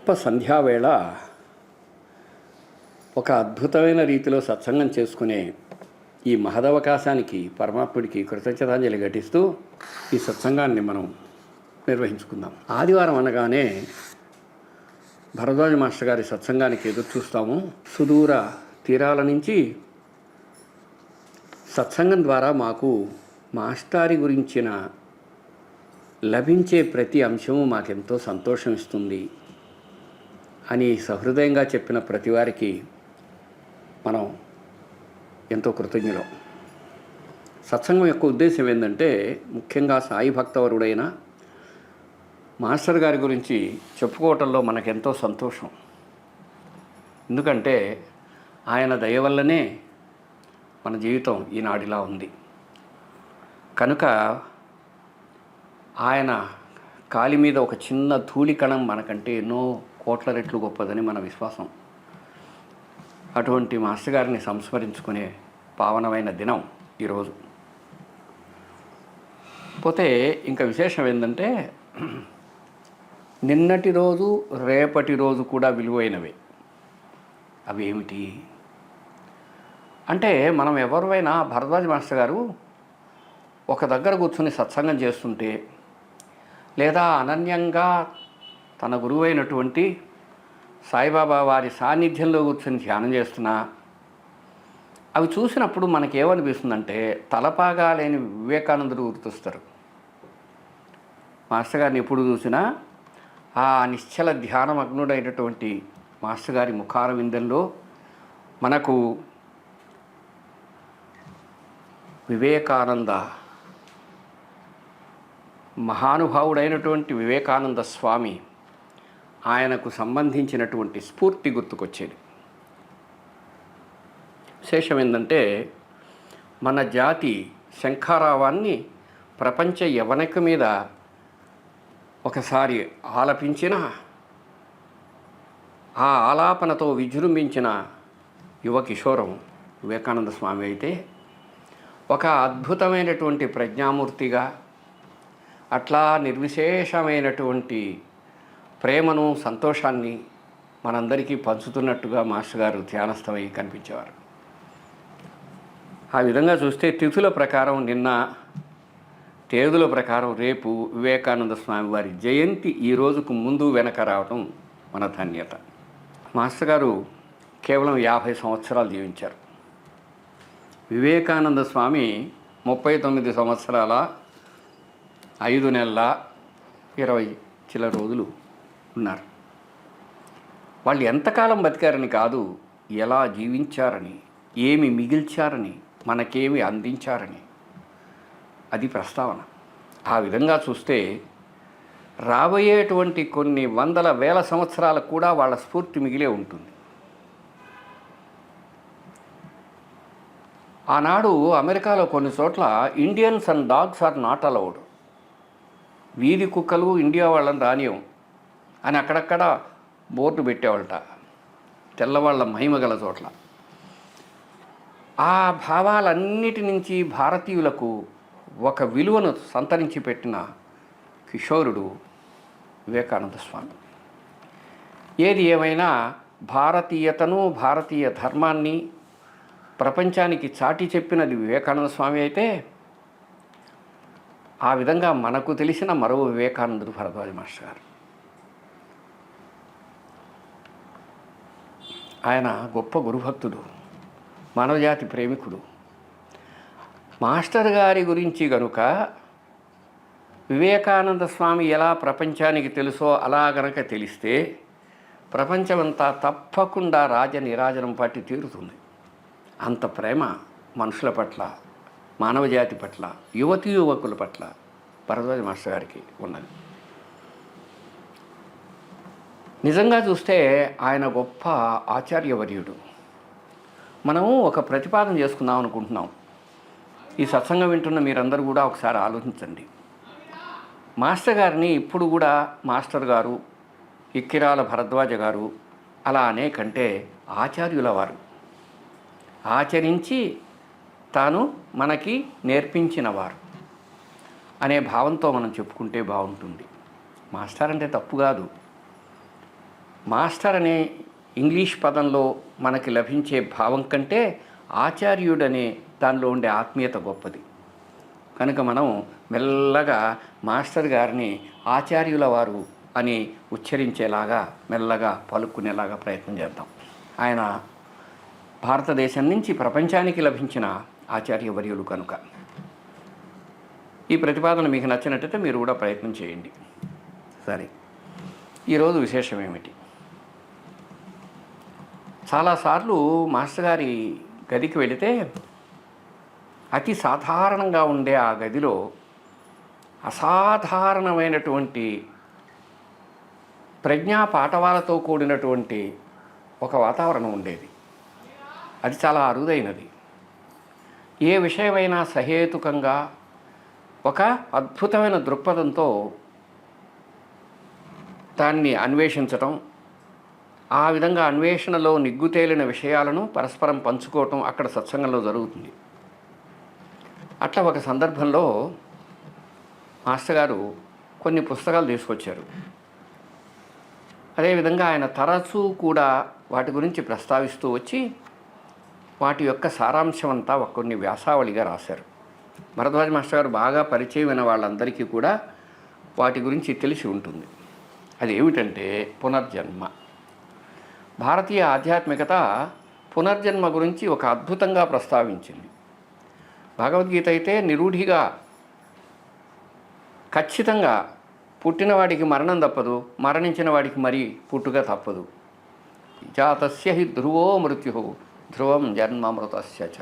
గొప్ప సంధ్యావేళ ఒక అద్భుతమైన రీతిలో సత్సంగం చేసుకునే ఈ మహదవకాశానికి పరమాత్ముడికి కృతజ్ఞతాంజలి ఘటిస్తూ ఈ సత్సంగాన్ని మనం నిర్వహించుకుందాం. ఆదివారం అనగానే భరద్వాజ మాస్టర్ గారి సత్సంగానికి ఎదురు చూస్తాము. సుదూర తీరాల నుంచి సత్సంగం ద్వారా మాకు మాస్టారి గురించిన లభించే ప్రతి అంశము మాకెంతో సంతోషం ఇస్తుంది అని సహృదయంగా చెప్పిన ప్రతివారికి మనం ఎంతో కృతజ్ఞులం. సత్సంగం యొక్క ఉద్దేశం ఏంటంటే ముఖ్యంగా సాయి భక్తవరుడైన మాస్టర్ గారి గురించి చెప్పుకోవటంలో మనకెంతో సంతోషం. ఎందుకంటే ఆయన దయ వల్లనే మన జీవితం ఈనాడిలా ఉంది. కనుక ఆయన కాలి మీద ఒక చిన్న ధూళి కణం మనకంటే ఎన్నో కోట్ల రెట్లు గొప్పదని మన విశ్వాసం. అటువంటి మాస్టర్ గారిని సంస్మరించుకునే పావనమైన దినం ఈరోజు. పోతే ఇంకా విశేషం ఏంటంటే నిన్నటి రోజు రేపటి రోజు కూడా విలువైనవే. అవి ఏమిటి? అంటే మనం ఎవరివైనా భరద్వాజ్ మాస్టర్ గారు ఒక దగ్గర కూర్చుని సత్సంగం చేస్తుంటే లేదా అనన్యంగా తన గురువైనటువంటి సాయిబాబా వారి సాన్నిధ్యంలో కూర్చొని ధ్యానం చేస్తున్నా అవి చూసినప్పుడు మనకేమనిపిస్తుందంటే తలపాగా లేని వివేకానందుడు గుర్తొస్తారు. మాస్టర్ గారిని ఎప్పుడు చూసినా ఆ నిశ్చల ధ్యానమగ్నుడైనటువంటి మాస్టర్ గారి ముఖార విందంలో మనకు వివేకానంద మహానుభావుడైనటువంటి వివేకానంద స్వామి ఆయనకు సంబంధించినటువంటి స్ఫూర్తి గుర్తుకొచ్చేది. విశేషం ఏంటంటే మన జాతి శంఖారావాన్ని ప్రపంచ యవనిక మీద ఒకసారి ఆలపించిన ఆ ఆలాపనతో విజృంభించిన యువ కిషోరం వివేకానంద స్వామి అయితే ఒక అద్భుతమైనటువంటి ప్రజ్ఞామూర్తిగా అట్లా నిర్విశేషమైనటువంటి ప్రేమను సంతోషాన్ని మనందరికీ పంచుతున్నట్టుగా మాస్టర్ గారు ధ్యానస్థమై కనిపించేవారు. ఆ విధంగా చూస్తే తిథుల ప్రకారం నిన్న తేదీల ప్రకారం రేపు వివేకానంద స్వామి వారి జయంతి ఈ రోజుకు ముందు వెనక రావటం మన ధన్యత. మాస్టర్ గారు కేవలం యాభై సంవత్సరాలు జీవించారు. వివేకానంద స్వామి ముప్పై తొమ్మిది సంవత్సరాల ఐదు నెలల ఇరవై చిల రోజులు ఉన్నారు. వాళ్ళు ఎంతకాలం బతికారని కాదు ఎలా జీవించారని ఏమి మిగిల్చారని మనకేమి అందించారని అది ప్రస్తావన. ఆ విధంగా చూస్తే రాబోయేటువంటి కొన్ని వందల వేల సంవత్సరాలకు కూడా వాళ్ళ స్ఫూర్తి మిగిలే ఉంటుంది. ఆనాడు అమెరికాలో కొన్ని చోట్ల Indians and dogs are not allowed. వీధి కుక్కలు ఇండియా వాళ్ళని రానియం అని అక్కడక్కడ బోర్డు పెట్టేవాళ్ళట. తెల్లవాళ్ళ మహిమ గల చోట్ల. ఆ భావాలన్నిటి నుంచి భారతీయులకు ఒక విలువను సంతరించి పెట్టిన కిషోరుడు వివేకానంద స్వామి. ఏది ఏమైనా భారతీయతను భారతీయ ధర్మాన్ని ప్రపంచానికి చాటి చెప్పినది వివేకానంద స్వామి అయితే ఆ విధంగా మనకు తెలిసిన మరో వివేకానందుడు భరద్వాజ మాస్టర్ గారు. ఆయన గొప్ప గురుభక్తుడు మానవజాతి ప్రేమికుడు. మాస్టర్ గారి గురించి గనుక వివేకానంద స్వామి ఎలా ప్రపంచానికి తెలుసో అలా గనక తెలిస్తే ప్రపంచమంతా తప్పకుండా రాజ నిరాజనం పట్టి తీరుతుంది. అంత ప్రేమ మనుషుల పట్ల మానవజాతి పట్ల యువతీ యువకుల పట్ల భరద్వాజ మాస్టర్ గారికి ఉన్నది. నిజంగా చూస్తే ఆయన గొప్ప ఆచార్యవర్యుడు. మనము ఒక ప్రతిపాదన చేసుకుందాం అనుకుంటున్నాం. ఈ సత్సంగం వింటున్న మీరందరూ కూడా ఒకసారి ఆలోచించండి. మాస్టర్ గారిని ఇప్పుడు కూడా మాస్టర్ గారు ఇక్కిరాల భరద్వాజ గారు అలా అనేకంటే ఆచార్యుల వారు. ఆచరించి తాను మనకి నేర్పించిన వారు అనే భావంతో మనం చెప్పుకుంటే బాగుంటుంది. మాస్టర్ అంటే తప్పు కాదు. మాస్టర్ అనే ఇంగ్లీష్ పదంలో మనకి లభించే భావం కంటే ఆచార్యుడనే దానిలో ఉండే ఆత్మీయత గొప్పది. కనుక మనం మెల్లగా మాస్టర్ గారిని ఆచార్యుల వారు అని ఉచ్చరించేలాగా మెల్లగా పలుకునేలాగా ప్రయత్నం చేద్దాం. ఆయన భారతదేశం నుంచి ప్రపంచానికి లభించిన ఆచార్యవర్యులు కనుక. ఈ ప్రతిపాదన మీకు నచ్చినట్టయితే మీరు కూడా ప్రయత్నం చేయండి. సరే. ఈరోజు విశేషం ఏమిటి? చాలాసార్లు మాస్టర్ గారి గదికి వెళితే అతి సాధారణంగా ఉండే ఆ గదిలో అసాధారణమైనటువంటి ప్రజ్ఞా పాఠవాలతో కూడినటువంటి ఒక వాతావరణం ఉండేది. అది చాలా అరుదైనది. ఏ విషయమైనా సహేతుకంగా ఒక అద్భుతమైన దృక్పథంతో దాన్ని అన్వేషించటం ఆ విధంగా అన్వేషణలో నిగ్గుతేలిన విషయాలను పరస్పరం పంచుకోవటం అక్కడ సత్సంగంలో జరుగుతుంది. అట్లా ఒక సందర్భంలో మాస్టర్ గారు కొన్ని పుస్తకాలు తీసుకొచ్చారు. అదేవిధంగా ఆయన తరచూ కూడా వాటి గురించి ప్రస్తావిస్తూ వచ్చి వాటి యొక్క సారాంశం అంతా ఒక కొన్ని వ్యాసావళిగా రాశారు. భరద్వాజ మాస్టర్ గారు బాగా పరిచయమైన వాళ్ళందరికీ కూడా వాటి గురించి తెలిసి ఉంటుంది. అది ఏమిటంటే పునర్జన్మ. భారతీయ ఆధ్యాత్మికత పునర్జన్మ గురించి ఒక అద్భుతంగా ప్రస్తావించింది. భగవద్గీత అయితే నిరూఢిగా ఖచ్చితంగా పుట్టినవాడికి మరణం తప్పదు మరణించిన వాడికి మరీ పుట్టుక తప్పదు. జాతస్య హి ధ్రువో మృత్యు ధ్రువం జన్మమృతస్య చ.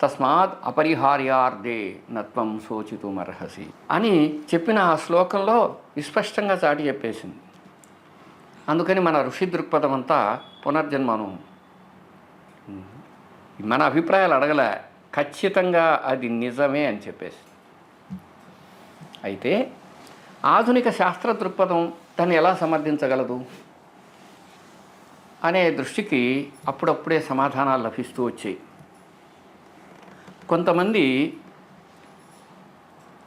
తస్మాత్ అపరిహార్యార్థే నత్వం శోచితుమర్హసి అని చెప్పిన ఆ శ్లోకంలో విస్పష్టంగా చాటి చెప్పేసింది. అందుకని మన ఋషి దృక్పథం అంతా పునర్జన్మను. మన అభిప్రాయాలు అడగలే. ఖచ్చితంగా అది నిజమే అని చెప్పేసి. అయితే ఆధునిక శాస్త్ర దృక్పథం దాన్ని ఎలా సమర్థించగలదు? అనే దృష్టికి అప్పుడప్పుడే సమాధానాలు లభిస్తూ వచ్చాయి. కొంతమంది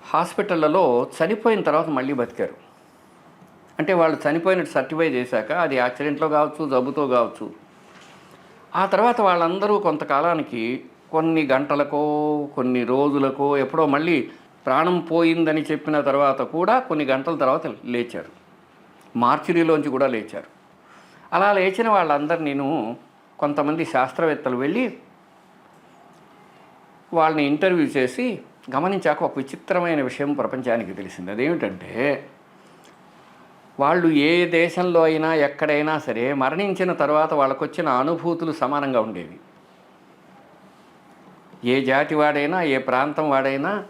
హాస్పిటళ్ళలో చనిపోయిన తర్వాత మళ్ళీ బతికారు. అంటే వాళ్ళు చనిపోయినట్టు సర్టిఫై చేశాక అది యాక్సిడెంట్లో కావచ్చు జబ్బుతో కావచ్చు. ఆ తర్వాత వాళ్ళందరూ కొంతకాలానికి కొన్ని గంటలకో కొన్ని రోజులకో ఎప్పుడో మళ్ళీ ప్రాణం పోయిందని చెప్పిన తర్వాత కూడా కొన్ని గంటల తర్వాత లేచారు. మార్చురీలోంచి కూడా లేచారు. అలా లేచిన వాళ్ళందరూ నేను కొంతమంది శాస్త్రవేత్తలు వెళ్ళి వాళ్ళని ఇంటర్వ్యూ చేసి గమనించాక ఒక విచిత్రమైన విషయం ప్రపంచానికి తెలిసింది. అదేమిటంటే వాళ్ళు ఏ దేశంలో అయినా ఎక్కడైనా సరే మరణించిన తర్వాత వాళ్ళకు వచ్చిన అనుభూతులు సమానంగా ఉండేవి. ఏ జాతి వాడైనా ఏ ప్రాంతం వాడైనా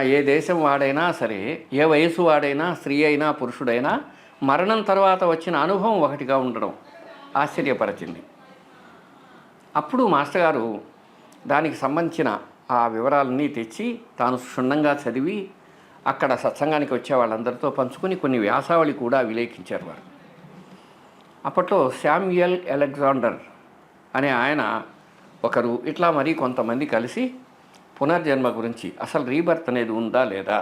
ఏ దేశం వాడైనా సరే ఏ వయసు వాడైనా స్త్రీ అయినా పురుషుడైనా మరణం తర్వాత వచ్చిన అనుభవం ఒకటిగా ఉండడం ఆశ్చర్యపరచింది. అప్పుడు మాస్టర్ గారు దానికి సంబంధించిన ఆ వివరాలన్నీ తెచ్చి తాను క్షుణ్ణంగా చదివి అక్కడ సత్సంగానికి వచ్చే వాళ్ళందరితో పంచుకొని కొన్ని వ్యాసావళి కూడా విలేఖించారు వారు. అప్పట్లో శామ్యుయల్ అలెగ్జాండర్ అనే ఆయన ఒకరు ఇట్లా మరి కొంతమంది కలిసి పునర్జన్మ గురించి అసలు రీబర్త్ అనేది ఉందా లేదా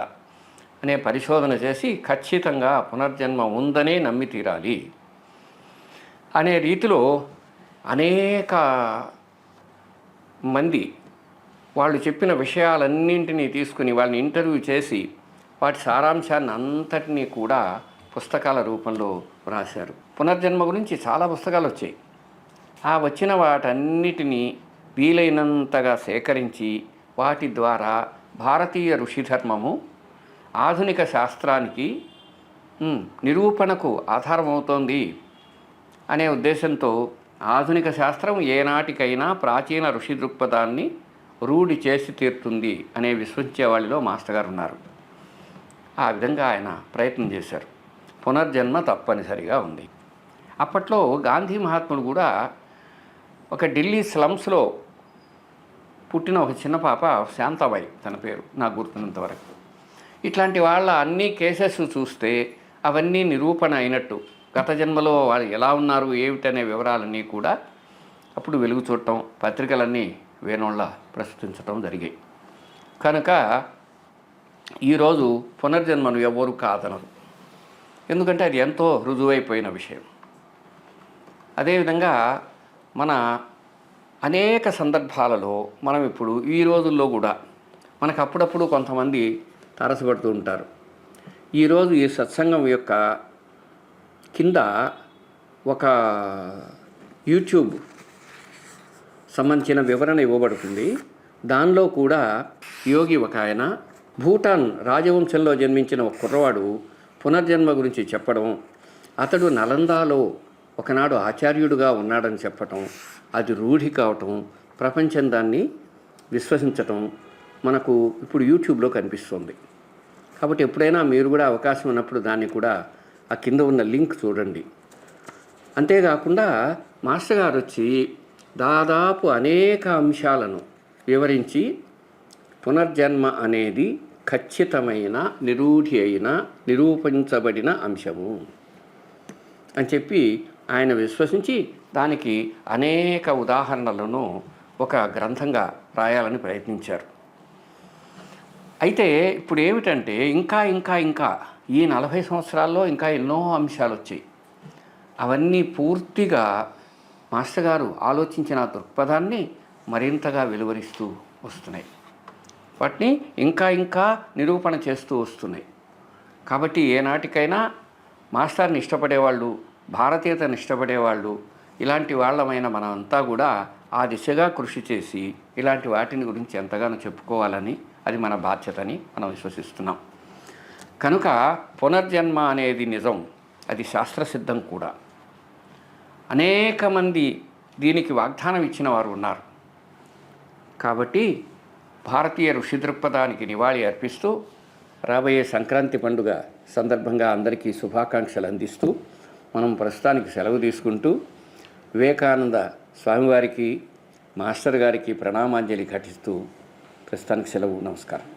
అనే పరిశోధన చేసి ఖచ్చితంగా పునర్జన్మ ఉందనే నమ్మి తీరాలి అనే రీతిలో అనేక మంది వాళ్ళు చెప్పిన విషయాలన్నింటినీ తీసుకుని వాళ్ళని ఇంటర్వ్యూ చేసి వాటి సారాంశాన్ని అంతటినీ కూడా పుస్తకాల రూపంలో వ్రాశారు. పునర్జన్మ గురించి చాలా పుస్తకాలు వచ్చాయి. ఆ వచ్చిన వాటన్నిటినీ వీలైనంతగా సేకరించి వాటి ద్వారా భారతీయ ఋషిధర్మము ఆధునిక శాస్త్రానికి నిరూపణకు ఆధారమవుతోంది అనే ఉద్దేశంతో ఆధునిక శాస్త్రం ఏనాటికైనా ప్రాచీన ఋషి దృక్పథాన్ని రూఢి చేసి తీరుతుంది అనే విశ్వసించే వాళ్ళలో మాస్టర్ గారు ఉన్నారు. ఆ విధంగా ఆయన ప్రయత్నం చేశారు. పునర్జన్మ తప్పనిసరిగా ఉంది. అప్పట్లో గాంధీ మహాత్ముడు కూడా ఒక ఢిల్లీ స్లమ్స్లో పుట్టిన ఒక చిన్న పాప శాంతాబాయి తన పేరు నాకు గుర్తున్నంత వరకు. ఇట్లాంటి వాళ్ళ అన్ని కేసెస్ చూస్తే అవన్నీ నిరూపణ అయినట్టు గత జన్మలో వాళ్ళు ఎలా ఉన్నారు ఏమిటనే వివరాలన్నీ కూడా అప్పుడు వెలుగు చూడటం పత్రికలన్నీ వేణోళ్ళ ప్రస్తుతించడం జరిగాయి. కనుక ఈరోజు పునర్జన్మను ఎవరు కాదనరు. ఎందుకంటే అది ఎంతో రుజువైపోయిన విషయం. అదేవిధంగా మన అనేక సందర్భాలలో మనం ఇప్పుడు ఈ రోజుల్లో కూడా మనకు అప్పుడప్పుడు కొంతమంది తారసపడుతూ ఉంటారు. ఈరోజు ఈ సత్సంగం యొక్క కింద ఒక యూట్యూబ్ సంబంధించిన వివరణ ఇవ్వబడుతుంది. దానిలో కూడా యోగి ఒక ఆయన భూటాన్ రాజవంశంలో జన్మించిన ఒక కుర్రవాడు పునర్జన్మ గురించి చెప్పడం అతడు నలందాలో ఒకనాడు ఆచార్యుడుగా ఉన్నాడని చెప్పటం అది రూఢి కావటం ప్రపంచం దాన్ని విశ్వసించటం మనకు ఇప్పుడు యూట్యూబ్లో కనిపిస్తుంది. కాబట్టి ఎప్పుడైనా మీరు కూడా అవకాశం ఉన్నప్పుడు దాన్ని కూడా ఆ కింద ఉన్న లింక్ చూడండి. అంతేకాకుండా మాస్టర్ గారు వచ్చి దాదాపు అనేక అంశాలను వివరించి పునర్జన్మ అనేది ఖచ్చితమైన నిరూఢి అయిన నిరూపించబడిన అంశము. అని చెప్పి ఆయన విశ్వసించి దానికి అనేక ఉదాహరణలను ఒక గ్రంథంగా రాయాలని ప్రయత్నించారు. అయితే ఇప్పుడు ఏమిటంటే ఇంకా ఇంకా ఇంకా ఈ నలభై సంవత్సరాల్లో ఇంకా ఎన్నో అంశాలు వచ్చాయి. అవన్నీ పూర్తిగా మాస్టర్ గారు ఆలోచించిన దృక్పథాన్ని మరింతగా వెలువరిస్తూ వస్తున్నాయి. వాటిని ఇంకా ఇంకా నిరూపణ చేస్తూ వస్తున్నాయి. కాబట్టి ఏనాటికైనా మాస్టర్ని ఇష్టపడేవాళ్ళు భారతీయతను ఇష్టపడేవాళ్ళు ఇలాంటి వాళ్ళమైన మనమంతా కూడా ఆ దిశగా కృషి చేసి ఇలాంటి వాటిని గురించి ఎంతగానో చెప్పుకోవాలని అది మన బాధ్యతని మనం విశ్వసిస్తున్నాం. కనుక పునర్జన్మ అనేది నిజం అది శాస్త్రసిద్ధం కూడా. అనేక మంది దీనికి వాగ్దానం ఇచ్చిన వారు ఉన్నారు. కాబట్టి భారతీయ ఋషి దృక్పథానికి నివాళి అర్పిస్తూ రాబోయే సంక్రాంతి పండుగ సందర్భంగా అందరికీ శుభాకాంక్షలు అందిస్తూ మనం ప్రస్తుతానికి సెలవు తీసుకుంటూ వివేకానంద స్వామివారికి మాస్టర్ గారికి ప్రణామాంజలి ఘటిస్తూ ప్రస్తుతానికి సెలవు. నమస్కారం.